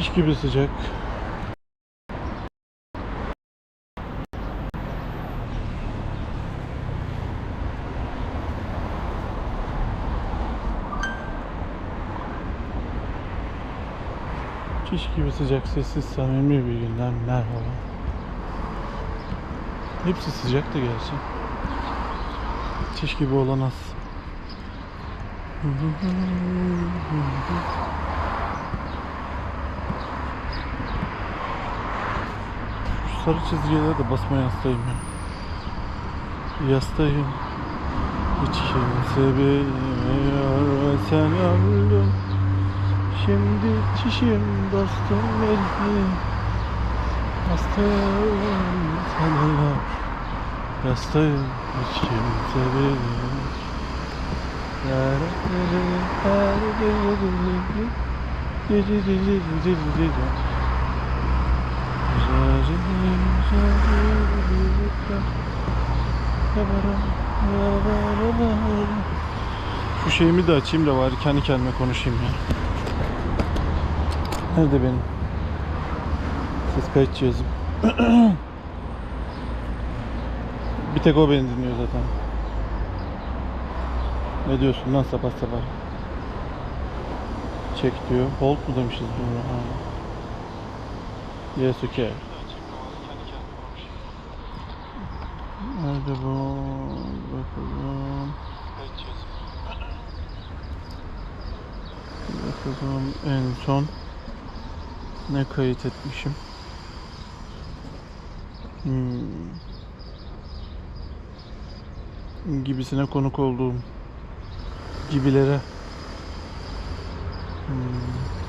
Çiş gibi sıcak. Çiş gibi sıcak, sessiz, samimi bir günden merhaba. Hepsi sıcak da gerçi. Çiş gibi olan az. Sarı çizgilere de basmaya hastayım ya. Yastayım. Hiç kimse bilmiyor ve sen öldün. Şimdi çişim dostum beni. Hastayım sana. Yastayım hiç kimse bilmiyor. Şu şeyimi de açayım da bari kendi kendime konuşayım ya. Nerede benim? Ses kayıt cihazım. Bir tek o beni dinliyor zaten. Ne diyorsun lan sabah sabah? Çek diyor. Hold mu demişiz bunu? Ha. Yes okay. Nerede bu? Bakalım. Bakalım en son ne kayıt etmişim? Hmm. Gibisine konuk olduğum gibilere hmm.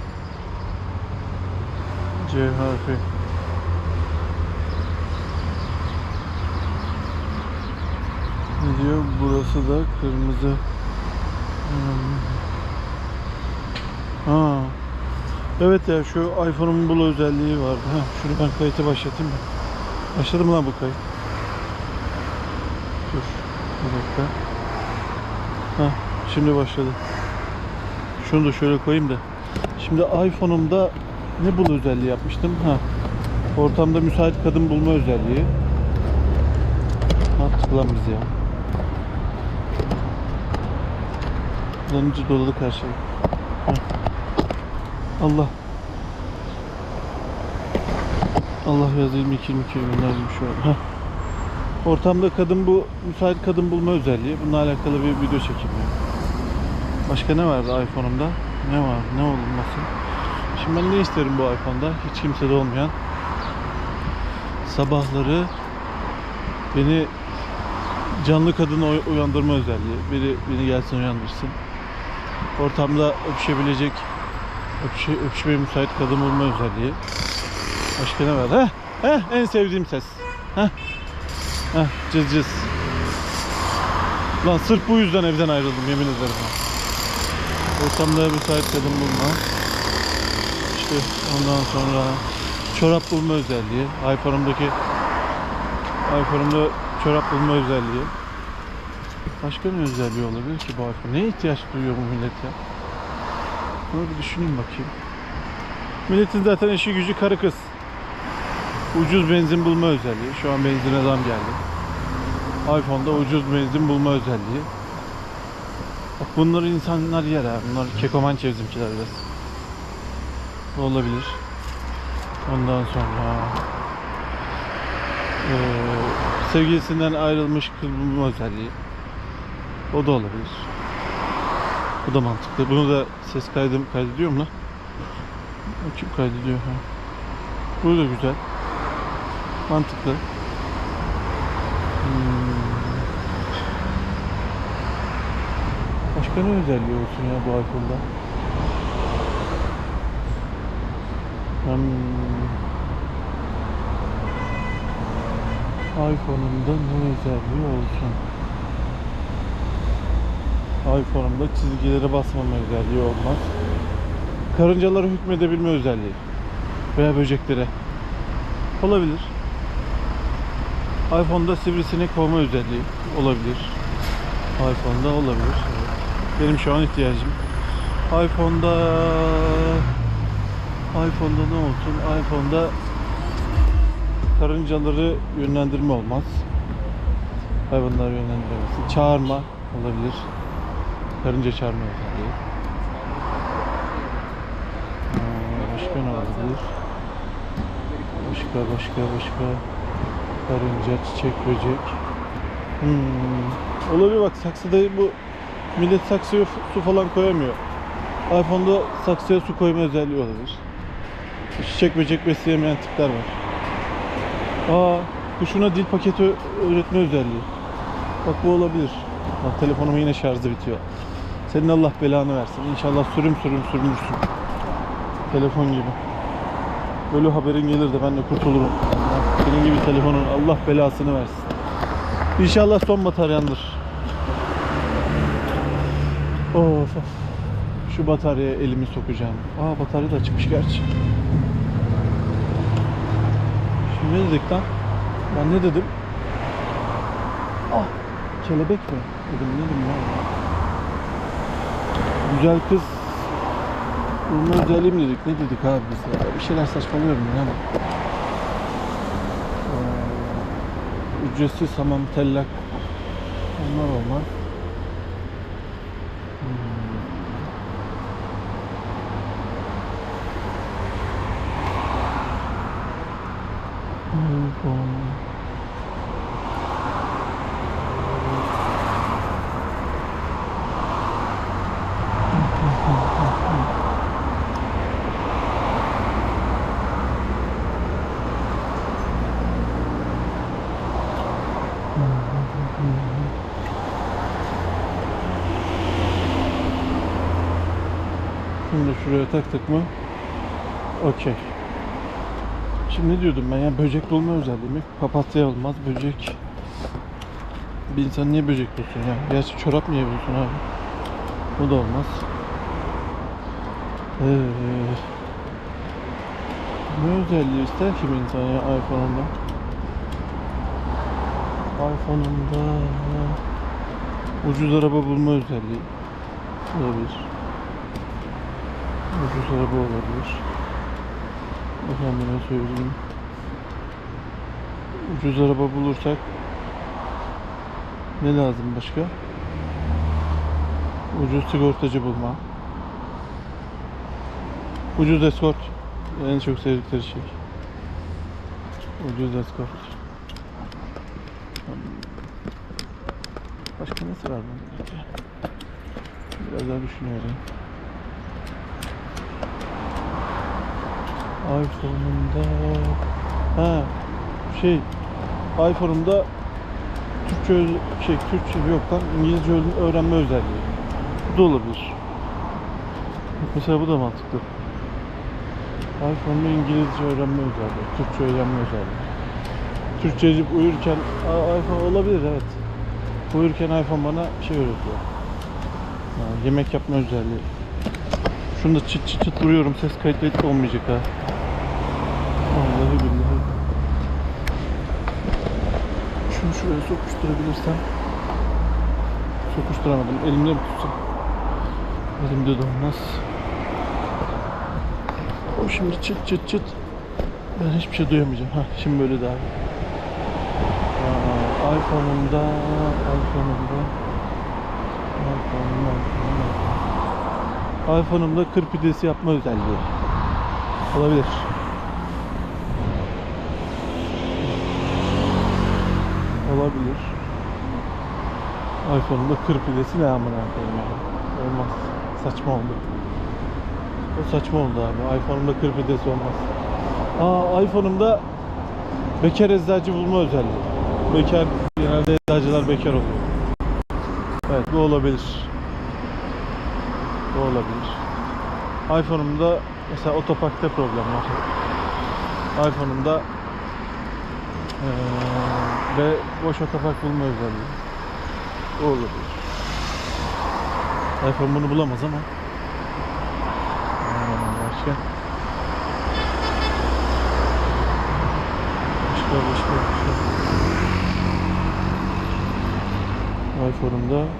C harfi ne diyor burası da kırmızı. Ha. Evet ya şu iPhone'un bul özelliği vardı. Ha şunu ben kayıtı başlatayım başladı mı lan bu kayıt. Dur bir dakika. Ha Şimdi başladı. Şunu da şöyle koyayım da. Şimdi iPhone'umda ne bul özelliği yapmıştım? Ha. Ortamda müsait kadın bulma özelliği. Attık lan biz ya. Kullanıcı doladık her şey. Heh. Allah. Allah yazı 22 22 gönderdim şu an. Heh. Ortamda kadın bu müsait kadın bulma özelliği. Bununla alakalı bir video çekeyim ya. Başka ne vardı iPhone'umda? Ne var? Ne olması? Şimdi ben ne isterim bu iPhone'da? Hiç kimsede olmayan. Sabahları beni canlı kadın uy- uyandırma özelliği. Biri beni gelsin uyandırsın. Ortamda öpüşebilecek öpüşe, öpüşmeye müsait kadın bulma özelliği. Başka ne var? Heh, heh, en sevdiğim ses. Heh, heh, cız cız. Lan sırf bu yüzden evden ayrıldım yemin ederim. Ortamda müsait kadın bulma. İşte ondan sonra çorap bulma özelliği. iPhone'umdaki iPhone'umda çorap bulma özelliği. Başka ne özelliği olabilir ki bu iPhone? Neye ihtiyaç duyuyor bu millet ya? Bunu bir düşüneyim bakayım. Milletin zaten işi gücü karı kız. Ucuz benzin bulma özelliği. Şu an benzine zam geldi. iPhone'da ucuz benzin bulma özelliği. Bak bunları insanlar yer ha. Bunlar kekoman çevzimciler biraz. Olabilir. Ondan sonra eee, sevgilisinden ayrılmış kız bulma özelliği. O da olabilir. Bu da mantıklı. Bunu da ses kaydım kaydediyor mu lan? Kim kaydediyor ha? Bu da güzel. Mantıklı. Hmm. Başka ne özelliği olsun ya bu iPhone'da? Hmm. iPhone'umda ne özelliği olsun? iPhone'umda çizgilere basmama özelliği olmaz. Karıncalara hükmedebilme özelliği. Veya böceklere. Olabilir. iPhone'da sivrisinek kovma özelliği olabilir. iPhone'da olabilir. Benim şu an ihtiyacım. iPhone'da iPhone'da ne olsun? iPhone'da karıncaları yönlendirme olmaz. Hayvanları yönlendiremezsin. Çağırma olabilir. Karınca çağırma özelliği. Ee, Başka ne olabilir? Başka başka başka karınca, çiçek, böcek. Hmm. Olabilir bak saksıda bu millet saksıya su falan koyamıyor. iPhone'da saksıya su koyma özelliği olabilir. Çiçek böcek besleyemeyen tipler var. Aa, kuşuna dil paketi öğretme özelliği. Bak bu olabilir. Bak telefonumun yine şarjı bitiyor. Senin Allah belanı versin. İnşallah sürüm sürüm sürmüşsün. Telefon gibi. Böyle haberin gelir de ben de kurtulurum. Senin gibi telefonun Allah belasını versin. İnşallah son bataryandır. Of. Şu bataryaya elimi sokacağım. Aa batarya da çıkmış gerçi. Şimdi ne dedik lan? Ben ne dedim? Ah kelebek mi? Dedim ne dedim ya? Güzel kız Bulma özelliği mi dedik? Ne dedik abi biz ya? Bir şeyler saçmalıyorum ya. Ee, ücretsiz hamam, tellak. Onlar olmaz. Hmm. Şimdi şuraya taktık mı? Okey. Şimdi ne diyordum ben ya böcek bulma özelliği mi? Papatya olmaz böcek. Bir insan niye böcek bulsun ya? Gerçi çorap mı yiyebiliyorsun abi? O da olmaz. Ee, ne özelliği ister ki bir insan ya iPhone'unda? iPhone'unda ucuz araba bulma özelliği olabilir. Ucuz araba olabilir. Efendime söyleyeyim. Ucuz araba bulursak ne lazım başka? Ucuz sigortacı bulma. Ucuz eskort. En çok sevdikleri şey. Ucuz eskort. Başka nesi var bunun? Biraz daha düşünüyorum. iPhone'umda ha şey iPhone'umda Türkçe şey Türkçe yok lan İngilizce öğrenme özelliği. Bu da olabilir. Mesela bu da mantıklı. iPhone'da İngilizce öğrenme özelliği, Türkçe öğrenme özelliği. Türkçe yazıp uyurken iPhone olabilir evet. Uyurken iPhone bana şey öğretiyor. Ha, yemek yapma özelliği. Şunu da çıt çıt çıt vuruyorum ses kayıtlı olmayacak ha. Vallahi billahi. Şunu şuraya sokuşturabilirsem. Sokuşturamadım. Elimde mi tutsam? Elimde de olmaz. O şimdi çıt çıt çıt. Ben hiçbir şey duyamayacağım. Ha şimdi böyle daha iPhone'umda iPhone'umda iPhone'umda iPhone'umda iPhone'umda kır pidesi yapma özelliği. Olabilir. Olabilir. iPhone'umda kır pidesi ne amına koyayım ya. Olmaz. Saçma oldu. O saçma oldu abi. iPhone'umda kır pidesi olmaz. Aa iPhone'umda bekar eczacı bulma özelliği. Bekar genelde eczacılar bekar oluyor. Evet bu olabilir. Bu olabilir. iPhone'umda mesela otoparkta problem var. iPhone'umda eee ve boş otopark bulma özelliği. Olabilir. iPhone bunu bulamaz ama. Ee, Başka? Başka başka başka. iPhone'umda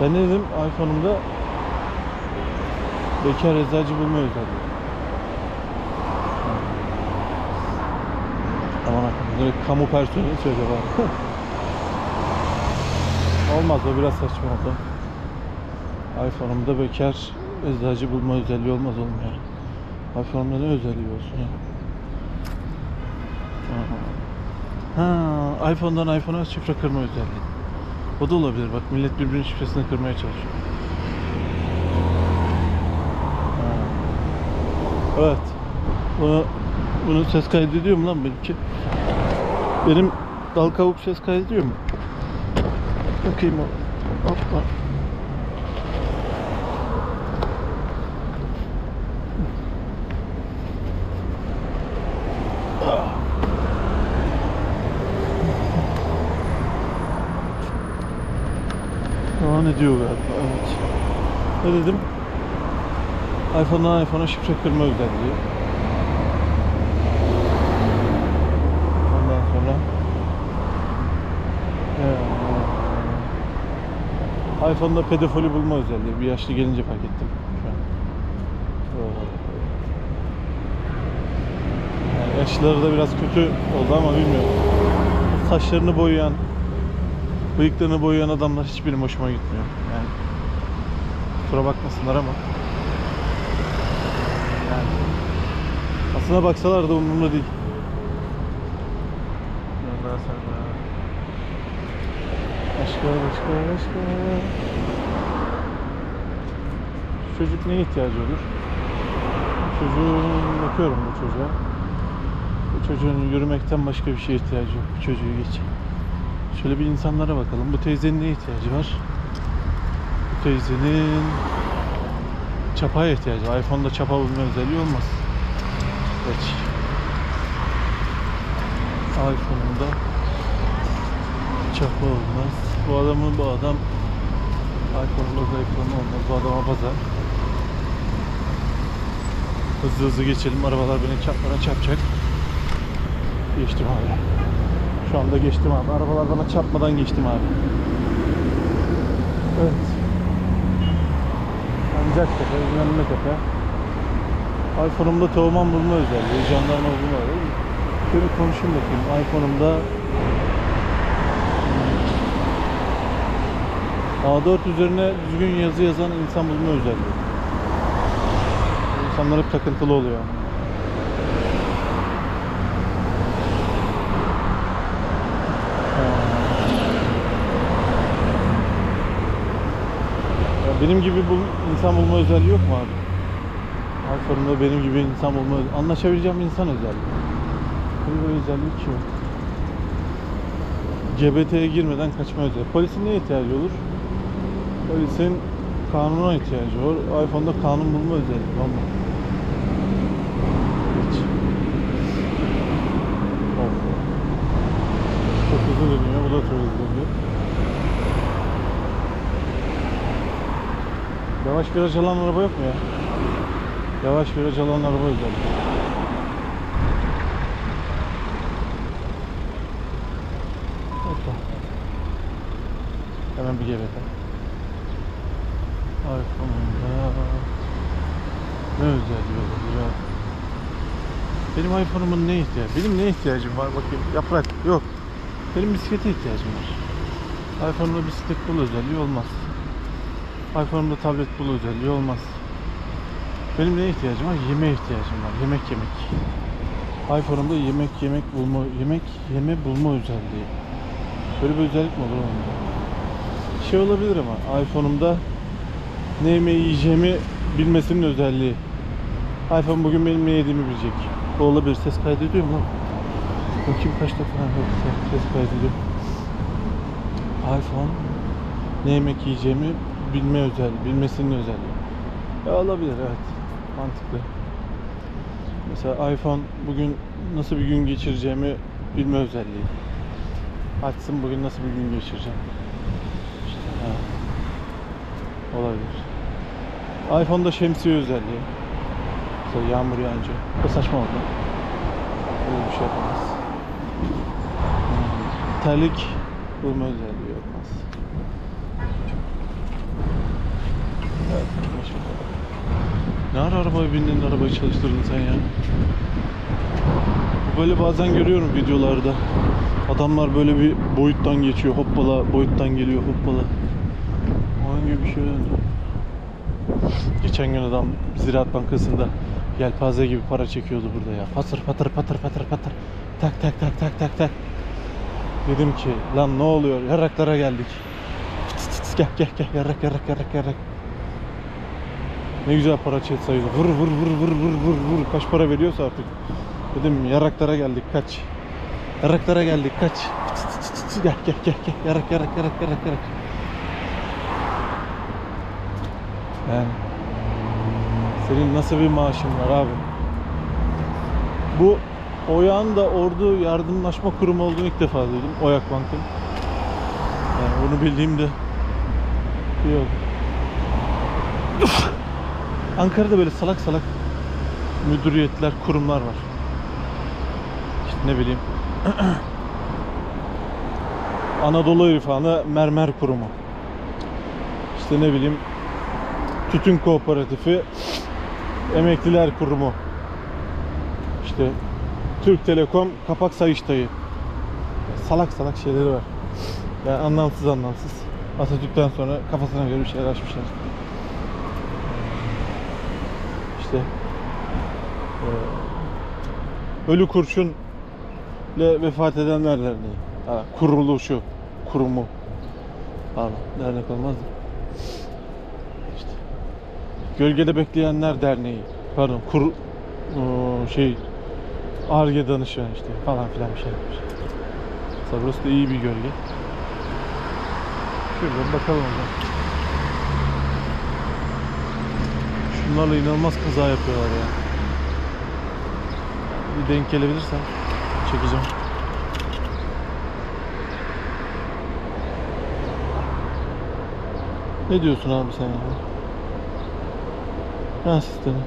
ben ne dedim? iPhone'umda bekar eczacı bulma özelliği. Direkt kamu personeli söylüyor. Olmaz o biraz saçma oldu. iPhone'umda bekar eczacı bulma özelliği olmaz oğlum ya. ne özelliği olsun ya? Ha, iPhone'dan iPhone'a şifre kırma özelliği. O da olabilir bak millet birbirinin şifresini kırmaya çalışıyor. Ha. Evet. Bunu, bunu ses kaydediyor mu lan benimki? Benim dal kavuk ses kaydediyor mu? Bakayım o. Hoppa. Devam ediyor galiba. Evet. Ne dedim? iPhone'dan iPhone'a şifre kırma özelliği. Ondan sonra Ee, iPhone'da pedofili bulma özelliği. Bir yaşlı gelince fark ettim şu an. Yani yaşlıları da biraz kötü oldu ama bilmiyorum. Saçlarını boyayan, bıyıklarını boyayan adamlar hiç benim hoşuma gitmiyor. Yani kusura bakmasınlar ama. Yani aslına baksalar da umurumda değil. Ondan sonra başka başka çocuk neye ihtiyacı olur? Çocuğun bakıyorum bu çocuğa. Bu çocuğun yürümekten başka bir şeye ihtiyacı yok. Bu çocuğu geç. Şöyle bir insanlara bakalım. Bu teyzenin neye ihtiyacı var? Bu teyzenin çapaya ihtiyacı var. iPhone'da çapa bulma özelliği olmaz. Geç. iPhone'da çapa olmaz. Bu adamın bu adam iPhone'da iPhone olmaz. Bu adama pazar. Hızlı hızlı geçelim. Arabalar beni çarpmadan çarpacak. Geçtim abi. Şu anda geçtim abi. Arabalar bana çarpmadan geçtim abi. Evet. Ancaktepe, İnanma Tepe. iPhone'umda tohuman bulma özelliği, jandarma bulma özelliği. Şöyle konuşayım bakayım. iPhone'umda A4 üzerine düzgün yazı yazan insan bulma özelliği. İnsanlar hep takıntılı oluyor. Benim gibi bul, insan bulma özelliği yok mu abi? iPhone'umda benim gibi insan bulma anlaşabileceğim insan özelliği. Bir özellik yok. GBT'ye girmeden kaçma özelliği. Polisin neye ihtiyacı olur? Polisin kanuna ihtiyacı var. iPhone'da kanun bulma özelliği. Vallahi. Hiç. Of. Çok hızlı dönüyor. Bu da çok hızlı dönüyor. Yavaş viraj alan araba yok mu ya? Yavaş viraj alan araba. Hoppa. Hemen bir GBT. iPhone'umda ne özelliği olur ya? Benim iPhone'umun ne ihtiyacı? Benim ne ihtiyacım var bakayım. Yaprak yok. Benim bisiklete ihtiyacım var. iPhone'umda bisiklet bul özelliği olmaz. iPhone'umda tablet bul özelliği olmaz. Benim neye ihtiyacım var? Yemeğe ihtiyacım var. Yemek yemek. iPhone'umda yemek yemek bulma, yemek yeme bulma özelliği. Böyle bir özellik mi olur oğlum? Şey olabilir ama iPhone'umda ne yemeği yiyeceğimi bilmesinin özelliği. iPhone bugün benim ne yediğimi bilecek. Bu olabilir. Ses kaydediyor mu lan? Bakayım kaç defa Ha, yok ses- kaydediyor. iPhone ne yemek yiyeceğimi bilme özelliği, bilmesinin özelliği. Ya olabilir evet. Mantıklı. Mesela iPhone bugün nasıl bir gün geçireceğimi bilme özelliği. Açsın bugün nasıl bir gün geçireceğim. Olabilir. iPhone'da şemsiye özelliği. Mesela yağmur yağınca. Bu saçma oldu. Böyle bir şey yapamaz. Hmm. Terlik bulma özelliği olmaz. Başka. Ne ara arabaya bindin, arabayı çalıştırdın sen ya? Böyle bazen görüyorum videolarda. Adamlar böyle bir boyuttan geçiyor, hoppala, boyuttan geliyor, hoppala. Gibi bir şey döndü. Geçen gün adam Ziraat Bankası'nda yelpaze gibi para çekiyordu burada ya. Patır patır patır patır patır. Tak tak tak tak tak tak. Dedim ki lan ne oluyor? Yarraklara geldik. Fıt fıt, Gel gel gel yarrak yarrak yarrak yarrak. Ne güzel para çet sayılır. Vur vur vur vur vur vur vur. Kaç para veriyorsa artık. Dedim yaraklara geldik kaç. Yaraklara geldik kaç. Fıt fıt fıt, Gel gel gel gel. Yarak yarak yarak yarak yarak. Yani senin nasıl bir maaşın var abi? Bu Oyak'ın da Ordu Yardımlaşma Kurumu olduğunu ilk defa duydum. Oyak Bank'ın. Yani bunu bildiğimde iyi oldu. Ankara'da böyle salak salak müdüriyetler, kurumlar var. İşte ne bileyim. Anadolu İrfanı Mermer Kurumu. İşte ne bileyim Tütün Kooperatifi Emekliler Kurumu. İşte Türk Telekom Kapak Sayıştayı. Salak salak şeyleri var. Yani anlamsız anlamsız. Atatürk'ten sonra kafasına göre bir şeyler açmışlar. İşte eee, Ölü Kurşun ile Vefat Edenler Derneği. Ha, kuruluşu, kurumu. Pardon, dernek olmaz da. Gölgede Bekleyenler Derneği. Pardon, kur şey Arge danışan işte falan filan bir şey yapmış. Mesela burası da iyi bir gölge. Şuradan bakalım zaman. Şunlarla inanılmaz kaza yapıyorlar ya. Bir denk gelebilirsem çekeceğim. Ne diyorsun abi sen ya? Ha sistemi.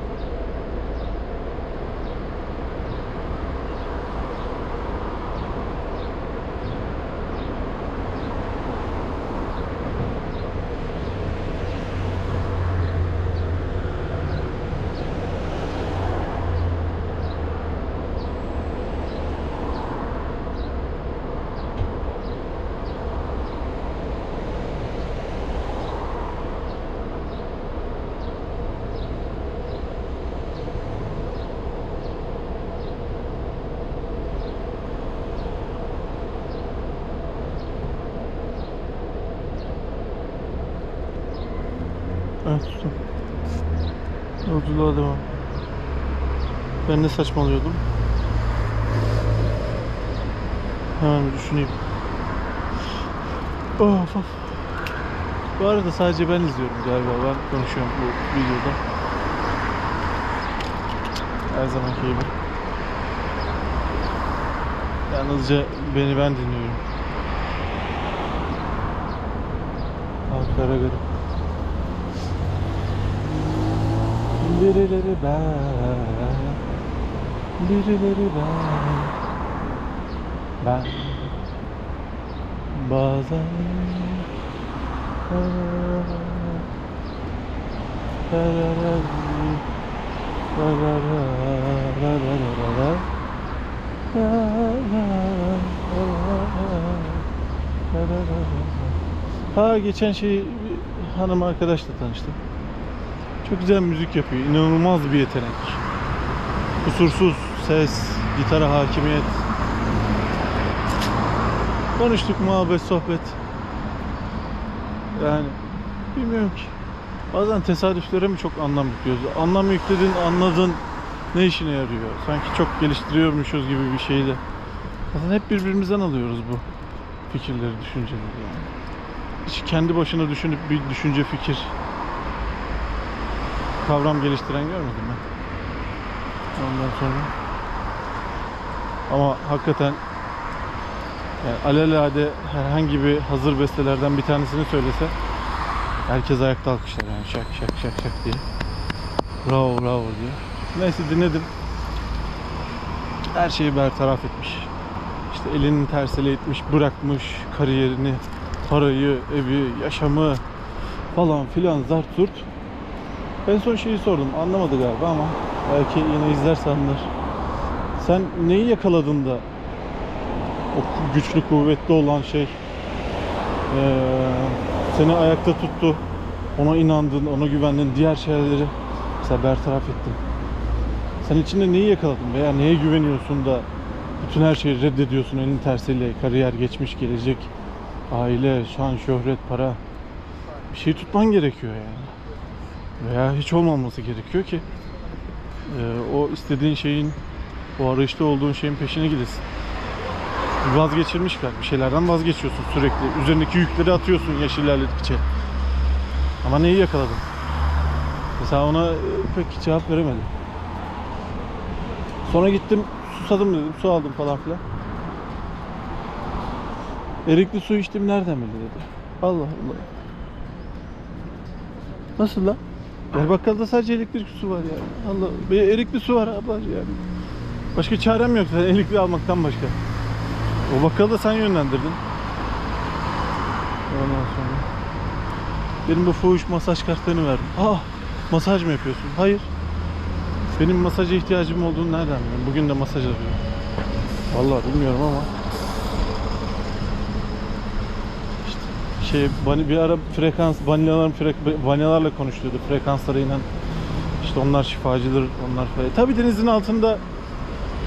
Evet sustum. Yolculuğa devam. Ben ne saçmalıyordum? Hemen düşüneyim. Of of. Bu arada sadece ben izliyorum galiba. Ben konuşuyorum bu videoda. Her zamanki gibi. Yalnızca beni ben dinliyorum. Ankara garip. Birileri ben Birileri ben Ben Bazen Ha geçen şey hanım arkadaşla tanıştım. Çok güzel müzik yapıyor. İnanılmaz bir yetenek. Kusursuz ses, gitara hakimiyet. Konuştuk muhabbet, sohbet. Yani bilmiyorum ki. Bazen tesadüflere mi çok anlam yüklüyoruz? Anlam yükledin, anladın ne işine yarıyor? Sanki çok geliştiriyormuşuz gibi bir şeyle. Aslında hep birbirimizden alıyoruz bu fikirleri, düşünceleri yani. Hiç kendi başına düşünüp bir düşünce, fikir kavram geliştiren görmedim ben. Ondan sonra ama hakikaten yani alelade herhangi bir hazır bestelerden bir tanesini söylese herkes ayakta alkışlar yani şak şak şak şak diye. Bravo bravo diye. Neyse dinledim. Her şeyi bertaraf etmiş. İşte elinin tersele etmiş, bırakmış kariyerini, parayı, evi, yaşamı falan filan zart zurt. En son şeyi sordum. Anlamadı galiba ama belki yine izlerse anlar. Sen neyi yakaladın da o güçlü kuvvetli olan şey eee, seni ayakta tuttu. Ona inandın, ona güvendin. Diğer şeyleri mesela bertaraf ettin. Sen içinde neyi yakaladın veya neye güveniyorsun da bütün her şeyi reddediyorsun elin tersiyle kariyer, geçmiş, gelecek, aile, şan, şöhret, para bir şey tutman gerekiyor yani. Veya hiç olmaması gerekiyor ki eee, o istediğin şeyin, o arayışta olduğun şeyin peşine gidesin. Vazgeçilmiş galiba. Bir şeylerden vazgeçiyorsun sürekli. Üzerindeki yükleri atıyorsun yaş ilerledikçe. Ama neyi yakaladın? Mesela ona e, pek cevap veremedim. Sonra gittim susadım dedim. Su aldım falan filan. Erikli su içtim nereden bildi dedi. Allah Allah. Nasıl lan? Ya bakkalda sadece elektrik su var yani. Allah. Bir erikli su var abla yani. Başka çarem yok zaten erikli almaktan başka. O bakkalı sen yönlendirdin. Ondan sonra. Benim bu fuhuş masaj kartlarını verdim. Ah masaj mı yapıyorsun? Hayır. Benim masaja ihtiyacım olduğunu nereden biliyorsun? Bugün de masaj arıyorum. Vallahi bilmiyorum ama. Şey bir ara frekans vanilyaların frek, vanilyalarla konuşuyordu frekanslarıyla. İşte onlar şifacıdır, onlar falan. Tabii denizin altında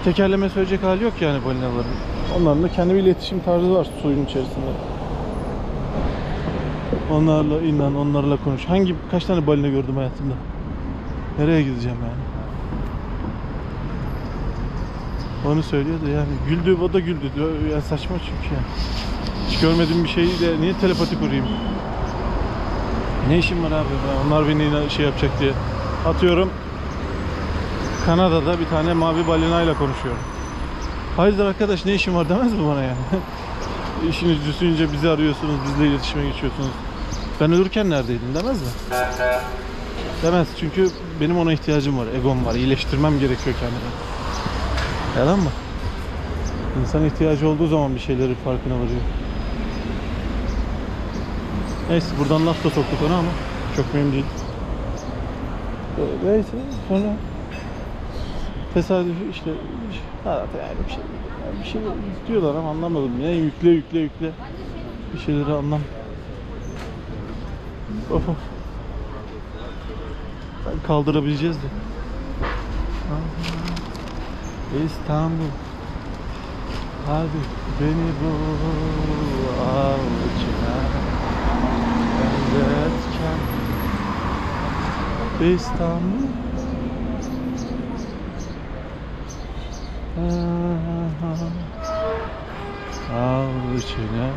tekerleme söyleyecek hali yok yani balinaların. Onların da kendi bir iletişim tarzı var suyun içerisinde. Onlarla inan, onlarla konuş. Hangi kaç tane balina gördüm hayatımda? Nereye gideceğim yani? Onu söylüyordu yani. Güldü, o da güldü. diyor. Ya saçma çünkü yani. Hiç görmediğim bir şeyi de niye telepati kurayım? Ne işim var abi? Onlar beni şey yapacak diye. Atıyorum. Kanada'da bir tane mavi balinayla konuşuyorum. Hayırdır arkadaş ne işin var demez mi bana yani? İşiniz düşünce bizi arıyorsunuz, bizle iletişime geçiyorsunuz. Ben ölürken neredeydin demez mi? Demez çünkü benim ona ihtiyacım var, egom var, iyileştirmem gerekiyor kendimi. Yalan mı? İnsan ihtiyacı olduğu zaman bir şeyleri farkına varıyor. Neyse buradan laf da soktuk ona ama çok mühim değil. Ee, Neyse sonra tesadüf işte hayata yani bir şey yani bir şey diyorlar ama anlamadım ya. Yükle yükle yükle. Bir şeyleri anlam. Of of. Kaldırabileceğiz de. İstanbul Hadi beni bul avucuna Benzetken İstanbul Al içine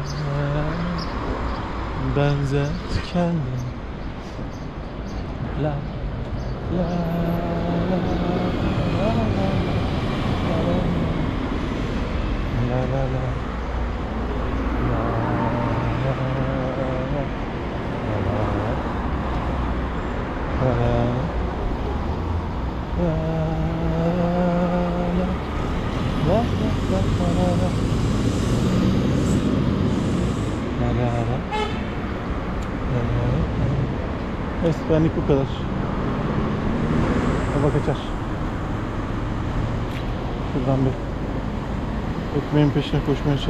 benzet kendini La la la la la la la la Neyse benlik bu kadar. Hava kaçar. Şuradan bir ekmeğin peşine koşmaya çalışıyorum.